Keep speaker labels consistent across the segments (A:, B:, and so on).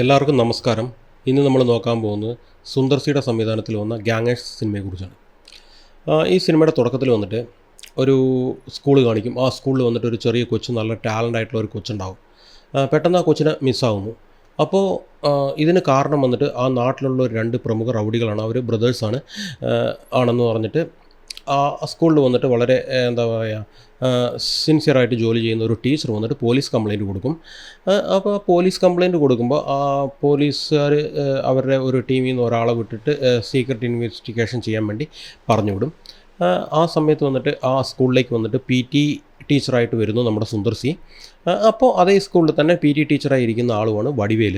A: എല്ലാവർക്കും നമസ്കാരം. ഇന്ന് നമ്മൾ നോക്കാൻ പോകുന്നത് സുന്ദർസിയുടെ സംവിധാനത്തിൽ വന്ന ഗ്യാങ്ങേഴ്സ് സിനിമയെക്കുറിച്ചാണ് ഈ സിനിമയുടെ തുടക്കത്തിൽ വന്നിട്ട് ഒരു സ്കൂൾ കാണിക്കും. ആ സ്കൂളിൽ വന്നിട്ട് ഒരു ചെറിയ കൊച്ച് നല്ല ടാലന്റ് ആയിട്ടുള്ള ഒരു കൊച്ചുണ്ടാവും. പെട്ടെന്ന് ആ കൊച്ചിനെ മിസ്സാവുന്നു അപ്പോൾ ഇതിന് കാരണം വന്നിട്ട് ആ നാട്ടിലുള്ള ഒരു രണ്ട് പ്രമുഖ റൗഡികളാണ്. അവർ ബ്രദേഴ്സാണ് ആണെന്ന് പറഞ്ഞിട്ട് ആ സ്കൂളിൽ വന്നിട്ട് വളരെ എന്താ പറയുക സിൻസിയറായിട്ട് ജോലി ചെയ്യുന്ന ഒരു ടീച്ചർ വന്നിട്ട് പോലീസ് കംപ്ലയിന്റ് കൊടുക്കും. അപ്പോൾ ആ പോലീസ് കംപ്ലയിന്റ് കൊടുക്കുമ്പോൾ ആ പോലീസുകാർ അവരുടെ ഒരു ടീമിൽ നിന്ന് ഒരാളെ വിട്ടിട്ട് സീക്രട്ട് ഇൻവെസ്റ്റിഗേഷൻ ചെയ്യാൻ വേണ്ടി പറഞ്ഞു വിടും ആ, സമയത്ത് വന്നിട്ട് ആ സ്കൂളിലേക്ക് വന്നിട്ട് പി ടി ടീച്ചറായിട്ട് വരുന്നു നമ്മുടെ സുന്ദർ സി. അപ്പോൾ അതേ സ്കൂളിൽ തന്നെ പി ടി ടീച്ചറായി ഇരിക്കുന്ന ആളുമാണ് വടിവേൽ.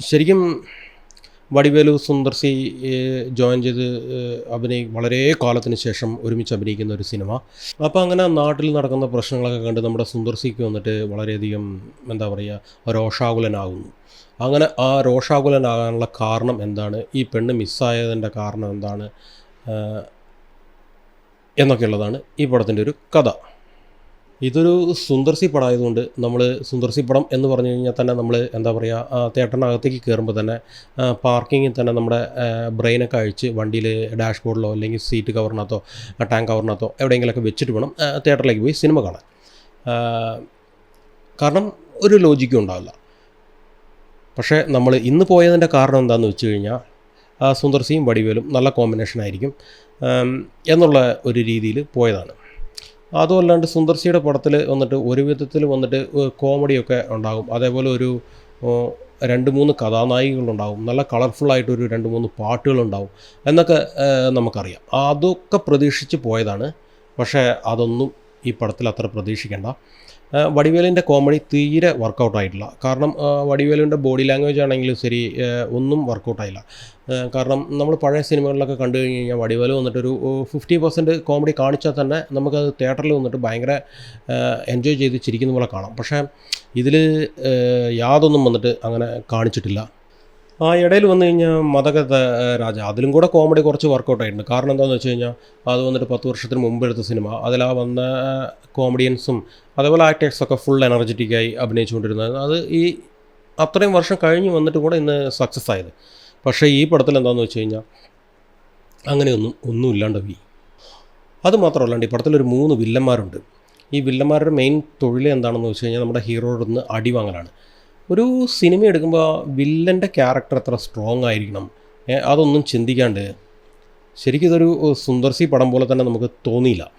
A: ശരിക്കും വടിവേലു സുന്ദർ സി ജോയിൻ ചെയ്ത് അഭിനയി വളരെ കാലത്തിന് ശേഷം ഒരുമിച്ച് അഭിനയിക്കുന്ന ഒരു സിനിമ. അപ്പോൾ അങ്ങനെ നാട്ടിൽ നടക്കുന്ന പ്രശ്നങ്ങളൊക്കെ കണ്ട് നമ്മുടെ സുന്ദർ സിക്ക് വന്നിട്ട് വളരെയധികം എന്താ പറയുക രോഷാകുലനാകുന്നു. അങ്ങനെ ആ രോഷാകുലനാകാനുള്ള കാരണം എന്താണ്? ഈ പെണ്ണ് മിസ്സായതിന്റെ കാരണം എന്താണ്? എന്നൊക്കെയുള്ളതാണ് ഈ പടത്തിന്റെ ഒരു കഥ. ഇതൊരു സുന്ദർസി പടമായതുകൊണ്ട് നമ്മൾ സുന്ദർസി പടം എന്ന് പറഞ്ഞു കഴിഞ്ഞാൽ തന്നെ നമ്മൾ എന്താ പറയുക തിയേറ്ററിനകത്തേക്ക് കയറുമ്പോൾ തന്നെ പാർക്കിങ്ങിൽ തന്നെ നമ്മുടെ ബ്രെയിനൊക്കെ അഴിച്ച് വണ്ടിയിൽ ഡാഷ് ബോർഡിലോ അല്ലെങ്കിൽ സീറ്റ് കവറിനകത്തോ ടാങ്ക് കവറിനകത്തോ എവിടെയെങ്കിലുമൊക്കെ വെച്ചിട്ട് വേണം തിയേറ്ററിലേക്ക് പോയി സിനിമ കാണാൻ. കാരണം ഒരു ലോജിക്കും ഉണ്ടാവില്ല. പക്ഷേ നമ്മൾ ഇന്ന് പോയതിന്റെ കാരണം എന്താണെന്ന് വെച്ച് കഴിഞ്ഞാൽ സുന്ദർസിയും വടിവേലും നല്ല കോമ്പിനേഷൻ ആയിരിക്കും എന്നുള്ള ഒരു രീതിയിൽ പോയതാണ്. അതുമല്ലാണ്ട് സുന്ദർസിയുടെ പടത്തിൽ വന്നിട്ട് ഒരു വിധത്തിൽ വന്നിട്ട് കോമഡിയൊക്കെ ഉണ്ടാകും. അതേപോലെ ഒരു രണ്ട് മൂന്ന് കഥാനായികകളുണ്ടാവും നല്ല കളർഫുള്ളായിട്ടൊരു രണ്ട് മൂന്ന് പാട്ടുകളുണ്ടാവും എന്നൊക്കെ നമുക്കറിയാം. അതൊക്കെ പ്രതീക്ഷിച്ച് പോയതാണ്. പക്ഷേ അതൊന്നും ഈ പടത്തിൽ അത്ര പ്രതീക്ഷിക്കേണ്ട. വടിവേലിന്റെ കോമഡി തീരെ വർക്കൗട്ട് ആയിട്ടില്ല. കാരണം വടിവേലിന്റെ ബോഡി ലാംഗ്വേജ് ആണെങ്കിലും ശരി ഒന്നും വർക്കൗട്ടായില്ല കാരണം നമ്മൾ പഴയ സിനിമകളിലൊക്കെ കണ്ടു കഴിഞ്ഞ് കഴിഞ്ഞാൽ വടിവേൽ വന്നിട്ടൊരു ഫിഫ്റ്റി പെർസെന്റ് കോമഡി കാണിച്ചാൽ തന്നെ നമുക്കത് തിയേറ്ററിൽ വന്നിട്ട് ഭയങ്കര എൻജോയ് ചെയ്ത് ചിരിക്കുന്ന പോലെ കാണാം. പക്ഷേ ഇതിൽ യാതൊന്നും വന്നിട്ട് അങ്ങനെ കാണിച്ചിട്ടില്ല. ആ ഇടയിൽ വന്നു കഴിഞ്ഞാൽ മതകഥ രാജ. അതിലും കൂടെ കോമഡി കുറച്ച് വർക്കൗട്ട് ആയിട്ടുണ്ട്. കാരണം എന്താണെന്ന് വെച്ച് കഴിഞ്ഞാൽ അത് വന്നിട്ട് പത്ത് വർഷത്തിന് മുമ്പ് എടുത്ത സിനിമ അതിലാ വന്ന കോമഡിയൻസും അതേപോലെ ആക്ടേഴ്സൊക്കെ ഫുൾ എനർജറ്റിക്കായി അഭിനയിച്ചുകൊണ്ടിരുന്നത്. അത് ഈ അത്രയും വർഷം കഴിഞ്ഞ് വന്നിട്ട് കൂടെ ഇന്ന് സക്സസ് ആയത്. പക്ഷേ ഈ പടത്തിൽ എന്താണെന്ന് വെച്ച് കഴിഞ്ഞാൽ അങ്ങനെയൊന്നും ഒന്നും ഇല്ലാണ്ട് പോയി. അത് മാത്രമല്ലാണ്ട് ഈ പടത്തിലൊരു മൂന്ന് വില്ലന്മാരുണ്ട്. ഈ വില്ലന്മാരുടെ മെയിൻ തൊഴിൽ എന്താണെന്ന് വെച്ച് കഴിഞ്ഞാൽ നമ്മുടെ ഹീറോയുടെ നിന്ന് ഒരു സിനിമ എടുക്കുമ്പോൾ വില്ലന്റെ ക്യാരക്ടർ എത്ര സ്ട്രോങ് ആയിരിക്കണം. അതൊന്നും ചിന്തിക്കാണ്ട് ശരിക്കും ഇതൊരു സുന്ദർസി പടം പോലെ തന്നെ നമുക്ക് തോന്നിയില്ല.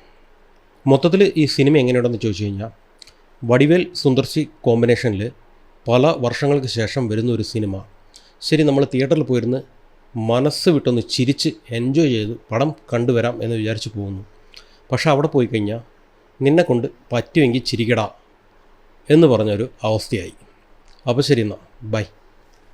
A: മൊത്തത്തിൽ ഈ സിനിമ എങ്ങനെയുണ്ടെന്ന് ചോദിച്ചു കഴിഞ്ഞാൽ വടിവേൽ സുന്ദർസി കോമ്പിനേഷനിൽ പല വർഷങ്ങൾക്ക് ശേഷം വരുന്ന ഒരു സിനിമ ശരി നമ്മൾ തിയേറ്ററിൽ പോയിരുന്ന് മനസ്സ് വിട്ടൊന്ന് ചിരിച്ച് എൻജോയ് ചെയ്ത് പടം കണ്ടുവരാം എന്ന് വിചാരിച്ച് പോകുന്നു. പക്ഷേ അവിടെ പോയി കഴിഞ്ഞാൽ നിന്നെ കൊണ്ട് പറ്റുമെങ്കിൽ ചിരിക്കടാ എന്ന് പറഞ്ഞൊരു അവസ്ഥയായി. അപ്പോൾ ശരി എന്നാൽ ബൈ.